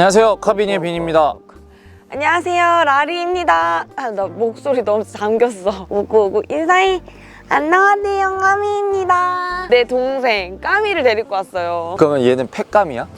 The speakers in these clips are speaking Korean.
안녕하세요. 카비니의 빈입니다. 안녕하세요. 라리입니다. 아, 나 목소리 너무 잠겼어. 오구 오구 인사해. 안녕하세요. 까미입니다. 내 동생 까미를 데리고 왔어요. 그러면 얘는 팩감이야?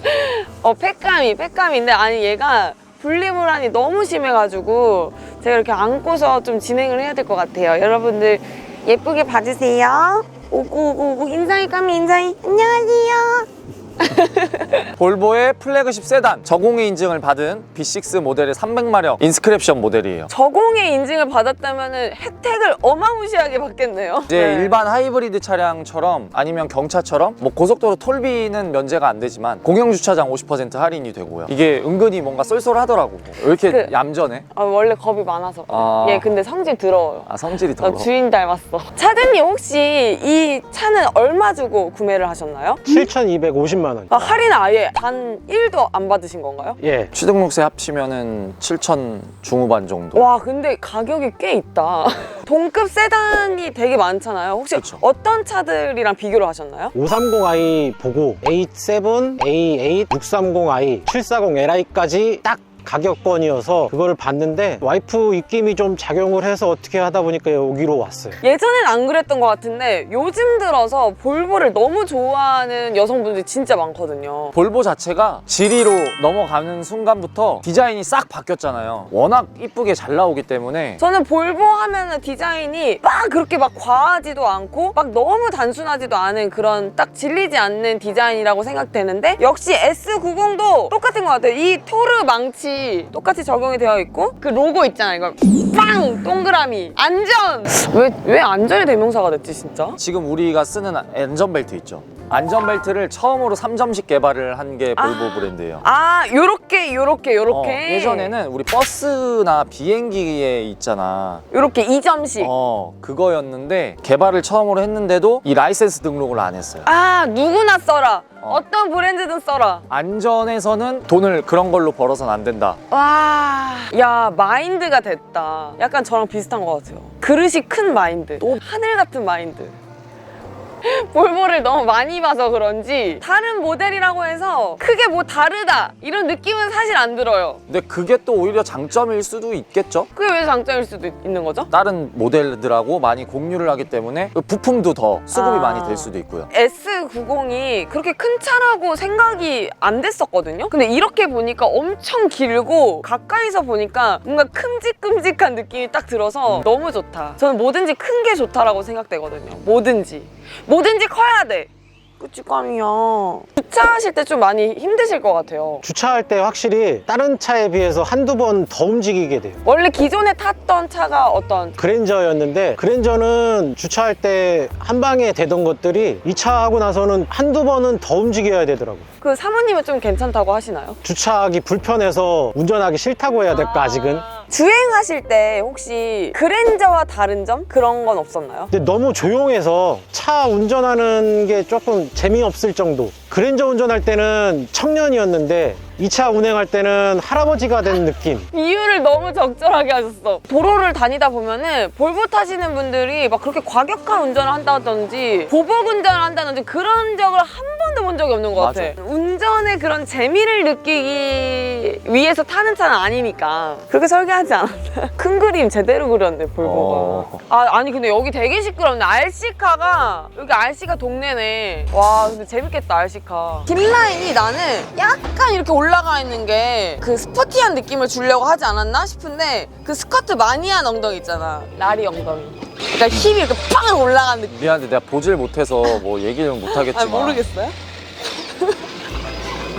어 팩까미 팩까미인데 아니 얘가 분리불안이 너무 심해가지고 제가 이렇게 안고서 좀 진행을 해야 될 것 같아요. 여러분들 예쁘게 봐주세요. 오구 오구 인사해 까미 인사해. 안녕하세요 볼보의 플래그십 세단 저공해 인증을 받은 B6 모델의 300마력 인스크랩션 모델이에요 저공해 인증을 받았다면 혜택을 어마무시하게 받겠네요 이제 네. 일반 하이브리드 차량처럼 아니면 경차처럼 뭐 고속도로 톨비는 면제가 안 되지만 공영주차장 50% 할인이 되고요 이게 은근히 뭔가 쏠쏠하더라고 왜 이렇게 그- 얌전해? 아, 원래 겁이 많아서 아. 얘 근데 성질 더러워요 아 성질이 나 더러워 주인 닮았어. 차주님 혹시 이 차는 얼마 주고 구매를 하셨나요? 7,250만 원. 아, 할인 아예 단 1도 안 받으신 건가요? 예. 취등록세 합치면은 7천 중후반 정도 와 근데 가격이 꽤 있다. 동급 세단이 되게 많잖아요. 혹시 그쵸. 어떤 차들이랑 비교를 하셨나요? 530i 보고 A7, A8, 630i, 740li까지 딱 가격권이어서 그거를 봤는데 와이프 입김이 좀 작용을 해서 어떻게 하다 보니까 여기로 왔어요. 예전엔 안 그랬던 것 같은데 요즘 들어서 볼보를 너무 좋아하는 여성분들이 진짜 많거든요. 볼보 자체가 지리로 넘어가는 순간부터 디자인이 싹 바뀌었잖아요 워낙 이쁘게 잘 나오기 때문에 저는 볼보 하면은 디자인이 막 그렇게 막 과하지도 않고 막 너무 단순하지도 않은 그런 딱 질리지 않는 디자인이라고 생각되는데 역시 S90도 똑같은 것 같아요. 이 토르 망치 똑같이 적용이 되어 있고 그 로고 있잖아요. 이거 빵 동그라미 안전 왜 왜 안전의 대명사가 됐지 진짜? 지금 우리가 쓰는 안전벨트 있죠. 안전벨트를 처음으로 3점식 개발을 한 게 볼보 아. 브랜드예요. 아 요렇게 요렇게 요렇게 어, 예전에는 우리 버스나 비행기에 있잖아. 요렇게 2점씩 어, 그거였는데 개발을 처음으로 했는데도 이 라이센스 등록을 안 했어요. 아 누구나 써라 어. 어. 떤 브랜드든 써라 안전에서는 돈을 그런 걸로 벌어서는 안 된다. 와, 야 마인드가 됐다. 약간 저랑 비슷한 것 같아요. 그릇이 큰 마인드, 또 하늘 같은 마인드. 볼보를 너무 많이 봐서 그런지 다른 모델이라고 해서 크게 뭐 다르다 이런 느낌은 사실 안 들어요. 근데 그게 또 오히려 장점일 수도 있겠죠? 그게 왜 장점일 수도 있- 있는 거죠? 다른 모델들하고 많이 공유를 하기 때문에 그 부품도 더 수급이 아. 많이 될 수도 있고요. S90이 그렇게 큰 차라고 생각이 안 됐었거든요. 근데 이렇게 보니까 엄청 길고 가까이서 보니까 뭔가 큼직큼직한 느낌이 딱 들어서 너무 좋다. 저는 뭐든지 큰 게 좋다라고 생각되거든요. 뭐든지. 뭐든지 커야 돼. 그치, 깜이야. 주차하실 때 좀 많이 힘드실 것 같아요. 주차할 때 확실히 다른 차에 비해서 한두 번 더 움직이게 돼요. 원래 기존에 탔던 차가 어떤 그랜저였는데 그랜저는 주차할 때 한 방에 되던 것들이 이 차 하고 나서는 한두 번은 더 움직여야 되더라고요. 그 사모님은 좀 괜찮다고 하시나요? 주차하기 불편해서 운전하기 싫다고 해야 될까 아직은? 주행하실 때 혹시 그랜저와 다른 점 그런 건 없었나요? 근데 너무 조용해서 차 운전하는 게 조금 재미없을 정도. 그랜저 운전할 때는 청년이었는데 이 차 운행할 때는 할아버지가 된 느낌. 이유를 너무 적절하게 하셨어. 도로를 다니다 보면은 볼보 타시는 분들이 막 그렇게 과격한 운전을 한다든지 보복 운전을 한다든지 그런 적을 한 번 도본 적이 없는 것 맞아. 같아. 운전의 그런 재미를 느끼기 위해서 타는 차는 아니니까 그렇게 설계하지 않았나? 큰 그림 제대로 그렸네 볼보가. 어. 아 아니 근데 여기 되게 시끄럽네. RC카가 여기 RC가 동네네. 와 근데 재밌겠다 RC카. 뒷라인이 나는 약간 이렇게 올라가 있는 게 그 스포티한 느낌을 주려고 하지 않았나 싶은데 그 스커트 많이 한 엉덩이 있잖아. 라리 엉덩이. 그러니까 힙이 이렇게 팡 올라간 느낌. 미안한데 내가 보질 못해서 뭐 얘기를 못 아 하겠지만 모르겠어요?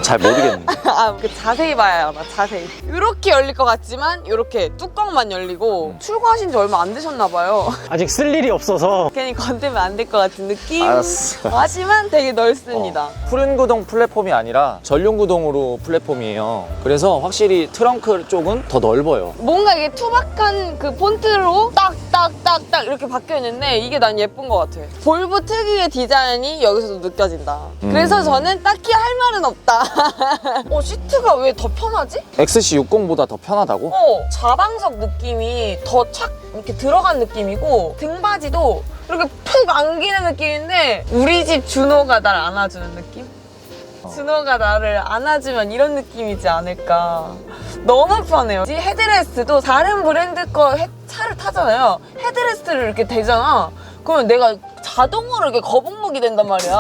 잘 모르겠는데. 아, 그 자세히 봐야 알아, 자세히. 이렇게 열릴 것 같지만 이렇게 뚜껑만 열리고 출고하신 지 얼마 안 되셨나 봐요. 아직 쓸 일이 없어서 괜히 건들면 안 될 것 같은 느낌. 알았어. 하지만 되게 넓습니다. 어, 푸른 구동 플랫폼이 아니라 전륜 구동으로 플랫폼이에요. 그래서 확실히 트렁크 쪽은 더 넓어요. 뭔가 이게 투박한 그 폰트로 딱딱딱딱 이렇게 박혀 있는데 이게 난 예쁜 것 같아. 볼보 특유의 디자인이 여기서도 느껴진다. 음. 그래서 저는 딱히 할 말은 없다. 어 시트가 왜 더 편하지? XC60보다 더 편하다고? 어 좌방석 느낌이 더 착 이렇게 들어간 느낌이고 등받이도 이렇게 푹 안기는 느낌인데 우리 집 준호가 날 안아주는 느낌? 준호가 나를 안아주면 이런 느낌이지 않을까. 너무 편해요. 이 헤드레스트도 다른 브랜드 거 헤- 차를 타잖아요. 헤드레스트를 이렇게 대잖아. 그러면 내가 자동으로 이렇게 거북목이 된단 말이야.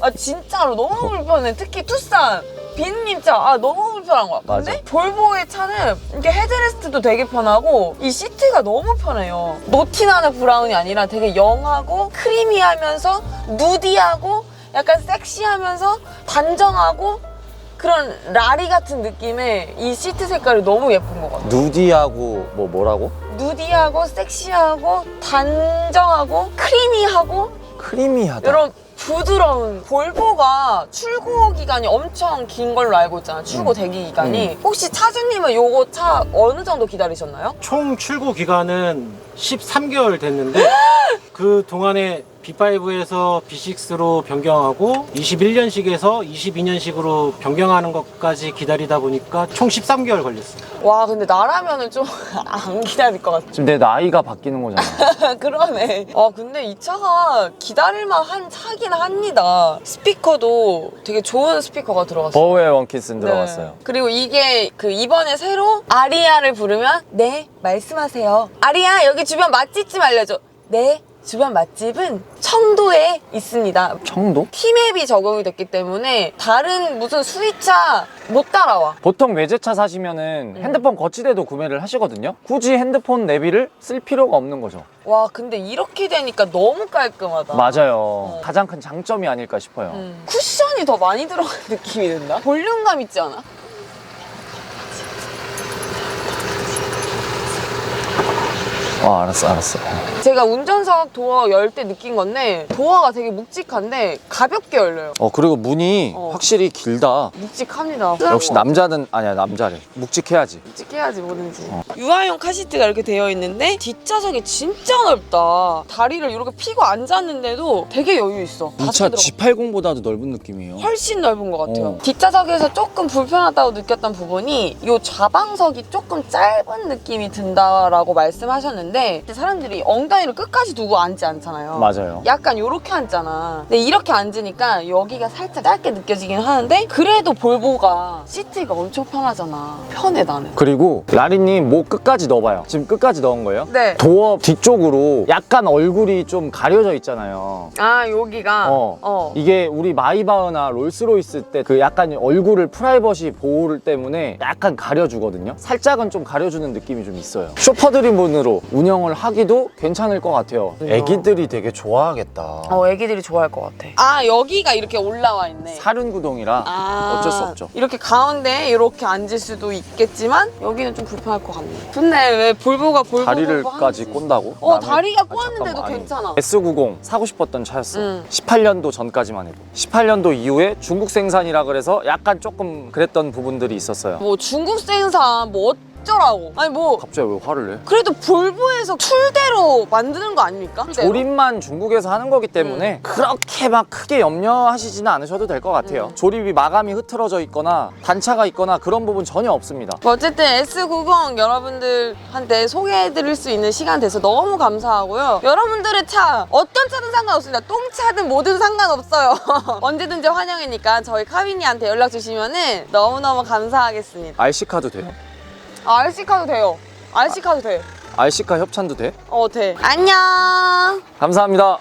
아 진짜로 너무 불편해. 특히 투싼. 빈님 차, 아 너무 불편한 거야. 근데 맞아. 볼보의 차는 이렇게 헤드레스트도 되게 편하고 이 시트가 너무 편해요. 노티나는 브라운이 아니라 되게 영하고 크리미하면서 누디하고 약간 섹시하면서 단정하고 그런 라리 같은 느낌의 이 시트 색깔이 너무 예쁜 것 같아요. 누디하고 뭐 뭐라고? 누디하고 섹시하고 단정하고 크리미하고 크리미하다. 이런 부드러운 볼보가 출고 기간이 엄청 긴 걸로 알고 있잖아요. 출고 대기 기간이. 혹시 차주님은 요거 차 어느 정도 기다리셨나요? 총 출고 기간은 13개월 됐는데 그 동안에 B5에서 B6로 변경하고 21년식에서 22년식으로 변경하는 것까지 기다리다 보니까 총 13개월 걸렸어요. 와 근데 나라면은 좀 안 기다릴 것 같아. 지금 내 나이가 바뀌는 거잖아. 그러네. 아 근데 이 차가 기다릴만 한 차긴 합니다. 스피커도 되게 좋은 스피커가 들어갔어요. 버우의 원키스는 들어갔어요. 네. 그리고 이게 그 이번에 새로 아리아를 부르면 네 말씀하세요. 아리아 여기 주변 맛집 좀 알려줘. 네 주변 맛집은 청도에 있습니다. 청도? 티맵이 적용이 됐기 때문에 다른 무슨 수위차 못 따라와. 보통 외제차 사시면은 음. 핸드폰 거치대도 구매를 하시거든요. 굳이 핸드폰 내비를 쓸 필요가 없는 거죠. 와 근데 이렇게 되니까 너무 깔끔하다. 맞아요. 가장 큰 장점이 아닐까 싶어요. 음. 쿠션이 더 많이 들어간 느낌이 든다. 볼륨감 있지 않아? 어, 알았어, 알았어. 제가 운전석 도어 열 때 느낀 건데 도어가 되게 묵직한데 가볍게 열려요. 어, 그리고 문이 어. 확실히 길다. 묵직합니다. 역시 남자는, 아니야, 남자래. 묵직해야지. 묵직해야지 뭐든지. 어. 유아용 카시트가 이렇게 되어 있는데 뒷좌석이 진짜 넓다. 다리를 이렇게 피고 앉았는데도 되게 여유 있어. 이 다시 차 들어가. G80보다도 넓은 느낌이에요. 훨씬 넓은 것 같아요. 어. 뒷좌석에서 조금 불편하다고 느꼈던 부분이 이 좌방석이 조금 짧은 느낌이 든다라고 말씀하셨는데 사람들이 엉덩이 를 끝까지 두고 앉지 않잖아요. 맞아요. 약간 이렇게 앉잖아. 근데 이렇게 앉으니까 여기가 살짝 짧게 느껴지긴 하는데 그래도 볼보가 시트가 엄청 편하잖아. 편해 나는. 그리고 라리님 목 끝까지 넣어봐요. 지금 끝까지 넣은 거예요? 네. 도어 뒤쪽으로 약간 얼굴이 좀 가려져 있잖아요. 아 여기가 어. 어. 이게 우리 마이바흐나 롤스로이스 때 그 약간 얼굴을 프라이버시 보호 때문에 약간 가려주거든요. 살짝은 좀 가려주는 느낌이 좀 있어요. 쇼퍼 드림문으로 운영을 하기도 괜찮 을 것 같아요. 애기들이 되게 좋아하겠다. 어 애기들이 좋아할 것 같아. 아 여기가 이렇게 올라와 있네. 사륜구동이라 아, 어쩔 수 없죠. 이렇게 가운데 이렇게 앉을 수도 있겠지만 여기는 좀 불편할 것 같네. 근데 왜 볼보가 볼보 다리를까지 꼰다고? 어 나는- 다리가 아, 꼬았는데도 잠깐만, 아니. 괜찮아. S90 사고 싶었던 차였어. 응. 18년도 전까지만 해도. 18년도 이후에 중국 생산이라 그래서 약간 조금 그랬던 부분들이 있었어요. 뭐 중국 생산 뭐 어쩌라고? 아니 뭐 갑자기 왜 화를 내? 그래도 볼보에서 툴대로 만드는 거 아닙니까? 툴대로? 조립만 중국에서 하는 거기 때문에 그렇게 막 크게 염려하시지는 않으셔도 될 것 같아요. 음. 조립이 마감이 흐트러져 있거나 단차가 있거나 그런 부분 전혀 없습니다. 뭐 어쨌든 S90 여러분들한테 소개해드릴 수 있는 시간 돼서 너무 감사하고요. 여러분들의 차 어떤 차든 상관없습니다. 똥차든 뭐든 상관없어요. 언제든지 환영이니까 저희 카빈이한테 연락 주시면은 너무너무 감사하겠습니다. RC카도 돼요? 아, RC카도 돼요. RC카도 돼. RC카 협찬도 돼? 어, 돼. 안녕. 감사합니다.